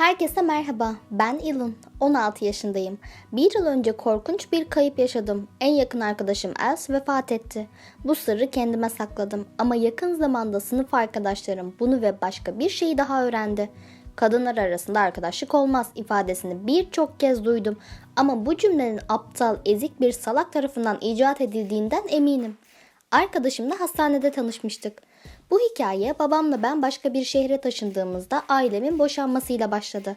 Herkese merhaba. Ben Ilun. 16 yaşındayım. Bir yıl önce korkunç bir kayıp yaşadım. En yakın arkadaşım Els vefat etti. Bu sırrı kendime sakladım. Ama yakın zamanda sınıf arkadaşlarım bunu ve başka bir şeyi daha öğrendi. Kadınlar arasında arkadaşlık olmaz ifadesini birçok kez duydum. Ama bu cümlenin aptal, ezik bir salak tarafından icat edildiğinden eminim. Arkadaşımla hastanede tanışmıştık. Bu hikaye babamla ben başka bir şehre taşındığımızda ailemin boşanmasıyla başladı.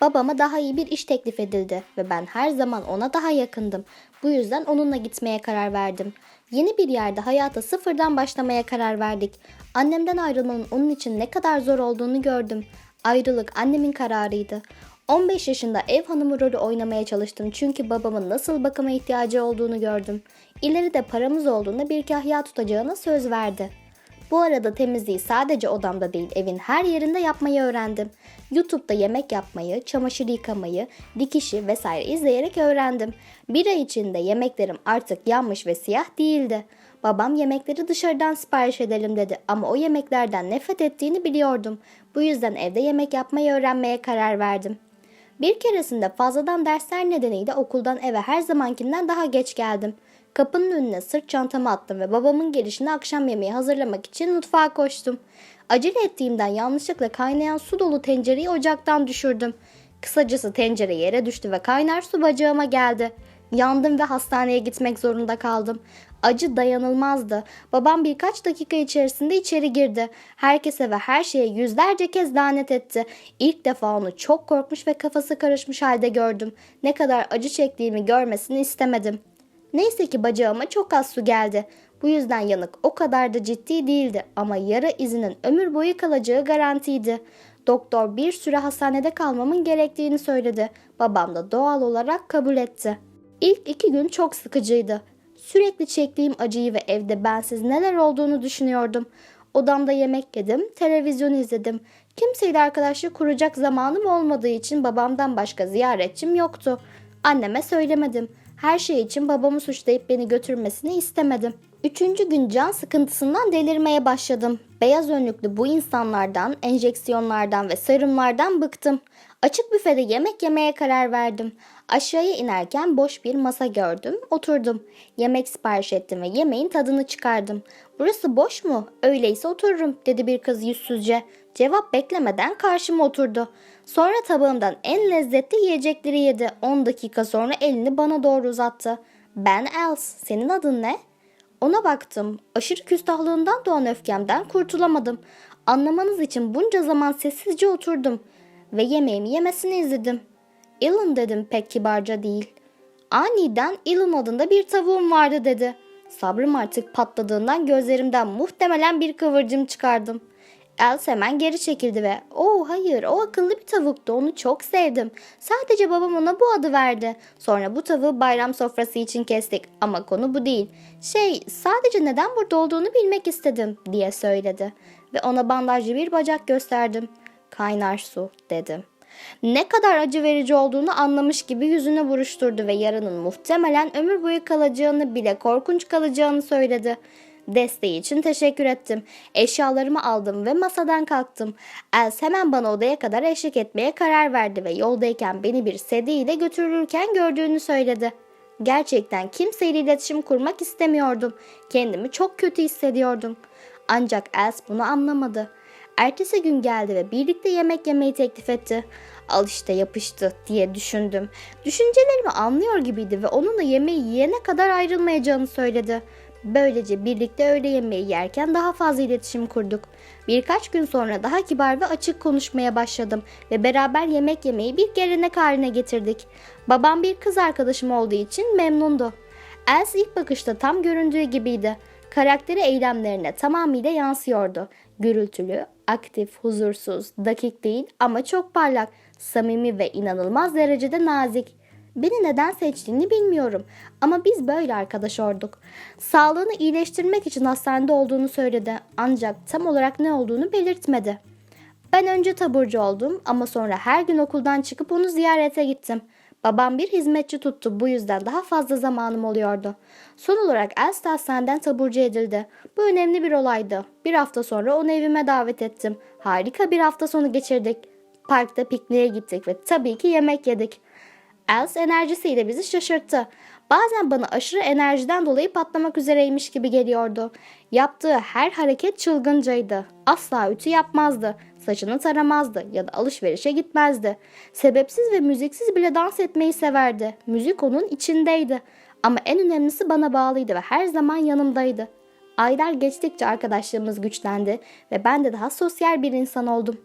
Babama daha iyi bir iş teklif edildi ve ben her zaman ona daha yakındım. Bu yüzden onunla gitmeye karar verdim. Yeni bir yerde hayata sıfırdan başlamaya karar verdik. Annemden ayrılmanın onun için ne kadar zor olduğunu gördüm. Ayrılık annemin kararıydı. 15 yaşında ev hanımı rolü oynamaya çalıştım çünkü babamın nasıl bakıma ihtiyacı olduğunu gördüm. İleride paramız olduğunda bir kahya tutacağına söz verdi. Bu arada temizliği sadece odamda değil evin her yerinde yapmayı öğrendim. YouTube'da yemek yapmayı, çamaşır yıkamayı, dikişi vesaire izleyerek öğrendim. Bir ay içinde yemeklerim artık yanmış ve siyah değildi. Babam yemekleri dışarıdan sipariş edelim dedi ama o yemeklerden nefret ettiğini biliyordum. Bu yüzden evde yemek yapmayı öğrenmeye karar verdim. Bir keresinde fazladan dersler nedeniyle okuldan eve her zamankinden daha geç geldim. Kapının önüne sırt çantamı attım ve babamın gelişine akşam yemeği hazırlamak için mutfağa koştum. Acele ettiğimden yanlışlıkla kaynayan su dolu tencereyi ocaktan düşürdüm. Kısacası tencere yere düştü ve kaynar su bacağıma geldi. Yandım ve hastaneye gitmek zorunda kaldım. Acı dayanılmazdı. Babam birkaç dakika içerisinde içeri girdi. Herkese ve her şeye yüzlerce kez lanet etti. İlk defa onu çok korkmuş ve kafası karışmış halde gördüm. Ne kadar acı çektiğimi görmesini istemedim. Neyse ki bacağıma çok az su geldi. Bu yüzden yanık o kadar da ciddi değildi ama yara izinin ömür boyu kalacağı garantiydi. Doktor bir süre hastanede kalmamın gerektiğini söyledi. Babam da doğal olarak kabul etti. İlk iki gün çok sıkıcıydı. Sürekli çektiğim acıyı ve evde bensiz neler olduğunu düşünüyordum. Odamda yemek yedim, televizyon izledim. Kimseyle arkadaşlık kuracak zamanım olmadığı için babamdan başka ziyaretçim yoktu. Anneme söylemedim. Her şey için babamı suçlayıp beni götürmesini istemedim. Üçüncü gün can sıkıntısından delirmeye başladım. Beyaz önlüklü bu insanlardan, enjeksiyonlardan ve serumlardan bıktım. Açık büfede yemek yemeye karar verdim. Aşağıya inerken boş bir masa gördüm, oturdum. Yemek sipariş ettim ve yemeğin tadını çıkardım. Burası boş mu? Öyleyse otururum dedi bir kız yüzsüzce. Cevap beklemeden karşıma oturdu. Sonra tabağımdan en lezzetli yiyecekleri yedi. 10 dakika sonra elini bana doğru uzattı. Ben Els, senin adın ne? Ona baktım. Aşırı küstahlığından doğan öfkemden kurtulamadım. Anlamanız için bunca zaman sessizce oturdum ve yemeğimi yemesini izledim. Ellen dedim pek kibarca değil. Aniden Ellen adında bir tavuğum vardı dedi. Sabrım artık patladığından gözlerimden muhtemelen bir kıvırcım çıkardım. Els hemen geri çekildi ve ''Oo hayır o akıllı bir tavuktu onu çok sevdim. Sadece babam ona bu adı verdi. Sonra bu tavuğu bayram sofrası için kestik ama konu bu değil. Şey sadece neden burada olduğunu bilmek istedim.'' diye söyledi ve ona bandajlı bir bacak gösterdim. ''Kaynar su.'' dedim. Ne kadar acı verici olduğunu anlamış gibi yüzüne buruşturdu ve yaranın muhtemelen ömür boyu kalacağını bile korkunç kalacağını söyledi. Desteği için teşekkür ettim. Eşyalarımı aldım ve masadan kalktım. Els hemen bana odaya kadar eşlik etmeye karar verdi ve yoldayken beni bir sedyeyle götürürken gördüğünü söyledi. Gerçekten kimseyle iletişim kurmak istemiyordum. Kendimi çok kötü hissediyordum. Ancak Els bunu anlamadı. Ertesi gün geldi ve birlikte yemek yemeyi teklif etti. Al işte yapıştı diye düşündüm. Düşüncelerimi anlıyor gibiydi ve onunla yemeği yiyene kadar ayrılmayacağını söyledi. Böylece birlikte öğle yemeği yerken daha fazla iletişim kurduk. Birkaç gün sonra daha kibar ve açık konuşmaya başladım ve beraber yemek yemeyi bir gelenek haline getirdik. Babam bir kız arkadaşım olduğu için memnundu. Els ilk bakışta tam göründüğü gibiydi. Karakteri eylemlerine tamamıyla yansıyordu. Gürültülü, aktif, huzursuz, dakik değil ama çok parlak, samimi ve inanılmaz derecede nazik. Beni neden seçtiğini bilmiyorum ama biz böyle arkadaş olduk. Sağlığını iyileştirmek için hastanede olduğunu söyledi ancak tam olarak ne olduğunu belirtmedi. Ben önce taburcu oldum ama sonra her gün okuldan çıkıp onu ziyarete gittim. Babam bir hizmetçi tuttu bu yüzden daha fazla zamanım oluyordu. Son olarak Elsta hastaneden taburcu edildi. Bu önemli bir olaydı. Bir hafta sonra onu evime davet ettim. Harika bir hafta sonu geçirdik. Parkta pikniğe gittik ve tabii ki yemek yedik. Els enerjisiyle bizi şaşırttı. Bazen bana aşırı enerjiden dolayı patlamak üzereymiş gibi geliyordu. Yaptığı her hareket çılgıncaydı. Asla ütü yapmazdı, saçını taramazdı ya da alışverişe gitmezdi. Sebepsiz ve müziksiz bile dans etmeyi severdi. Müzik onun içindeydi. Ama en önemlisi bana bağlıydı ve her zaman yanımdaydı. Aylar geçtikçe arkadaşlığımız güçlendi ve ben de daha sosyal bir insan oldum.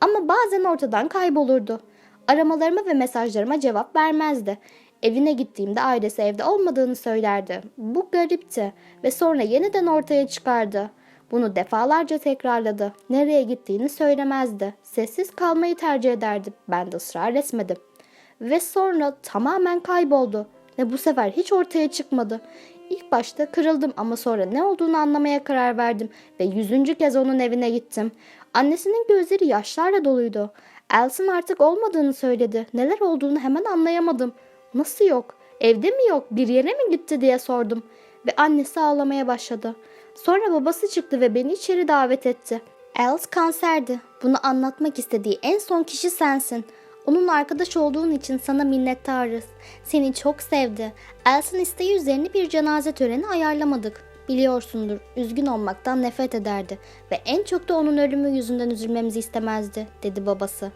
Ama bazen ortadan kaybolurdu. Aramalarıma ve mesajlarıma cevap vermezdi. Evine gittiğimde ailesi evde olmadığını söylerdi. Bu garipti ve sonra yeniden ortaya çıkardı. Bunu defalarca tekrarladı. Nereye gittiğini söylemezdi. Sessiz kalmayı tercih ederdi. Ben de ısrar etmedim. Ve sonra tamamen kayboldu. Ve bu sefer hiç ortaya çıkmadı. İlk başta kırıldım ama sonra ne olduğunu anlamaya karar verdim ve yüzüncü kez onun evine gittim. Annesinin gözleri yaşlarla doluydu. Elsin artık olmadığını söyledi. Neler olduğunu hemen anlayamadım. Nasıl yok? Evde mi yok? Bir yere mi gitti diye sordum. Ve annesi ağlamaya başladı. Sonra babası çıktı ve beni içeri davet etti. Els kanserdi. Bunu anlatmak istediği en son kişi sensin. Onunla arkadaş olduğun için sana minnettarız. Seni çok sevdi. Els'in isteği üzerine bir cenaze töreni ayarlamadık. Biliyorsundur, üzgün olmaktan nefret ederdi ve en çok da onun ölümü yüzünden üzülmemizi istemezdi, dedi babası.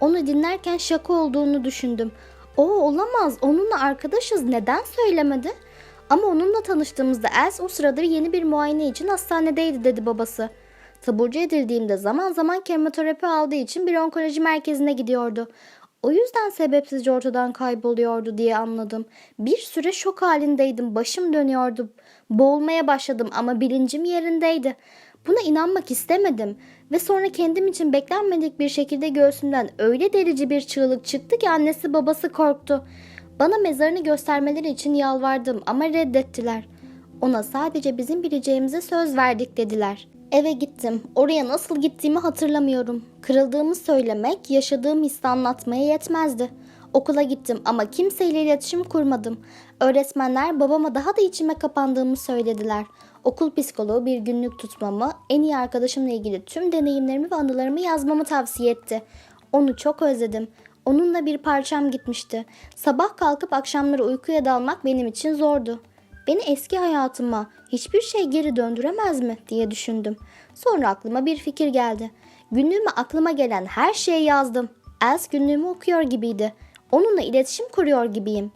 Onu dinlerken şaka olduğunu düşündüm. O olamaz, onunla arkadaşız, neden söylemedi? Ama onunla tanıştığımızda Els o sırada yeni bir muayene için hastanedeydi, dedi babası. Taburcu edildiğimde zaman zaman kemoterapi aldığı için bir onkoloji merkezine gidiyordu. O yüzden sebepsizce ortadan kayboluyordu diye anladım. Bir süre şok halindeydim. Başım dönüyordu. Boğulmaya başladım ama bilincim yerindeydi. Buna inanmak istemedim ve sonra kendim için beklenmedik bir şekilde göğsümden öyle delici bir çığlık çıktı ki annesi babası korktu. Bana mezarını göstermeleri için yalvardım ama reddettiler. Ona sadece bizim bileceğimize söz verdik dediler. Eve gittim. Oraya nasıl gittiğimi hatırlamıyorum. Kırıldığımı söylemek, yaşadığım hissi anlatmaya yetmezdi. Okula gittim ama kimseyle iletişim kurmadım. Öğretmenler babama daha da içime kapandığımı söylediler. Okul psikoloğu bir günlük tutmamı, en iyi arkadaşımla ilgili tüm deneyimlerimi ve anılarımı yazmamı tavsiye etti. Onu çok özledim. Onunla bir parçam gitmişti. Sabah kalkıp akşamları uykuya dalmak benim için zordu. Beni eski hayatıma hiçbir şey geri döndüremez mi diye düşündüm. Sonra aklıma bir fikir geldi. Günlüğüme aklıma gelen her şeyi yazdım. Els günlüğümü okuyor gibiydi. Onunla iletişim kuruyor gibiyim.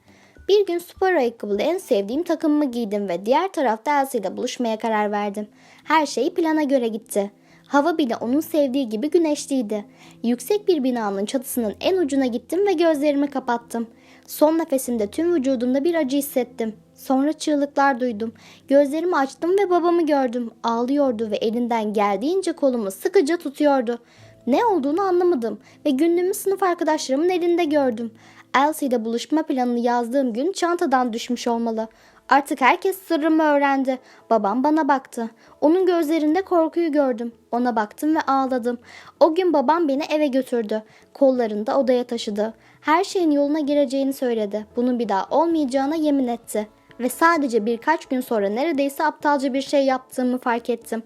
Bir gün spor ayakkabılı en sevdiğim takımımı giydim ve diğer tarafta Elsie ile buluşmaya karar verdim. Her şey plana göre gitti. Hava bile onun sevdiği gibi güneşliydi. Yüksek bir binanın çatısının en ucuna gittim ve gözlerimi kapattım. Son nefesimde tüm vücudumda bir acı hissettim. Sonra çığlıklar duydum. Gözlerimi açtım ve babamı gördüm. Ağlıyordu ve elinden geldiğince kolumu sıkıca tutuyordu. Ne olduğunu anlamadım ve günlüğümü sınıf arkadaşlarımın elinde gördüm. Elsie ile buluşma planını yazdığım gün çantadan düşmüş olmalı. Artık herkes sırrımı öğrendi. Babam bana baktı. Onun gözlerinde korkuyu gördüm. Ona baktım ve ağladım. O gün babam beni eve götürdü. Kollarında odaya taşıdı. Her şeyin yoluna gireceğini söyledi. Bunun bir daha olmayacağına yemin etti. Ve sadece birkaç gün sonra neredeyse aptalca bir şey yaptığımı fark ettim.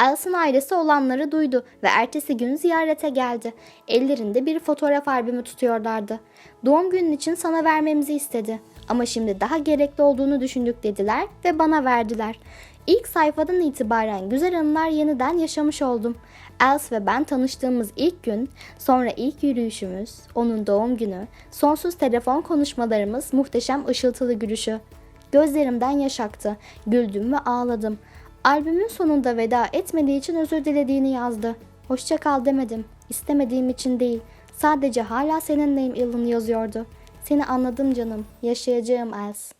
Elsin ailesi olanları duydu ve ertesi gün ziyarete geldi. Ellerinde bir fotoğraf albümü tutuyorlardı. Doğum günün için sana vermemizi istedi. Ama şimdi daha gerekli olduğunu düşündük dediler ve bana verdiler. İlk sayfadan itibaren güzel anılar yeniden yaşamış oldum. Els ve ben tanıştığımız ilk gün, sonra ilk yürüyüşümüz, onun doğum günü, sonsuz telefon konuşmalarımız, muhteşem ışıltılı gülüşü. Gözlerimden yaş aktı. Güldüm ve ağladım. Albümün sonunda veda etmediği için özür dilediğini yazdı. Hoşça kal demedim. İstemediğim için değil. Sadece hala seninleyim Ellen yazıyordu. Seni anladım canım. Yaşayacağım Els.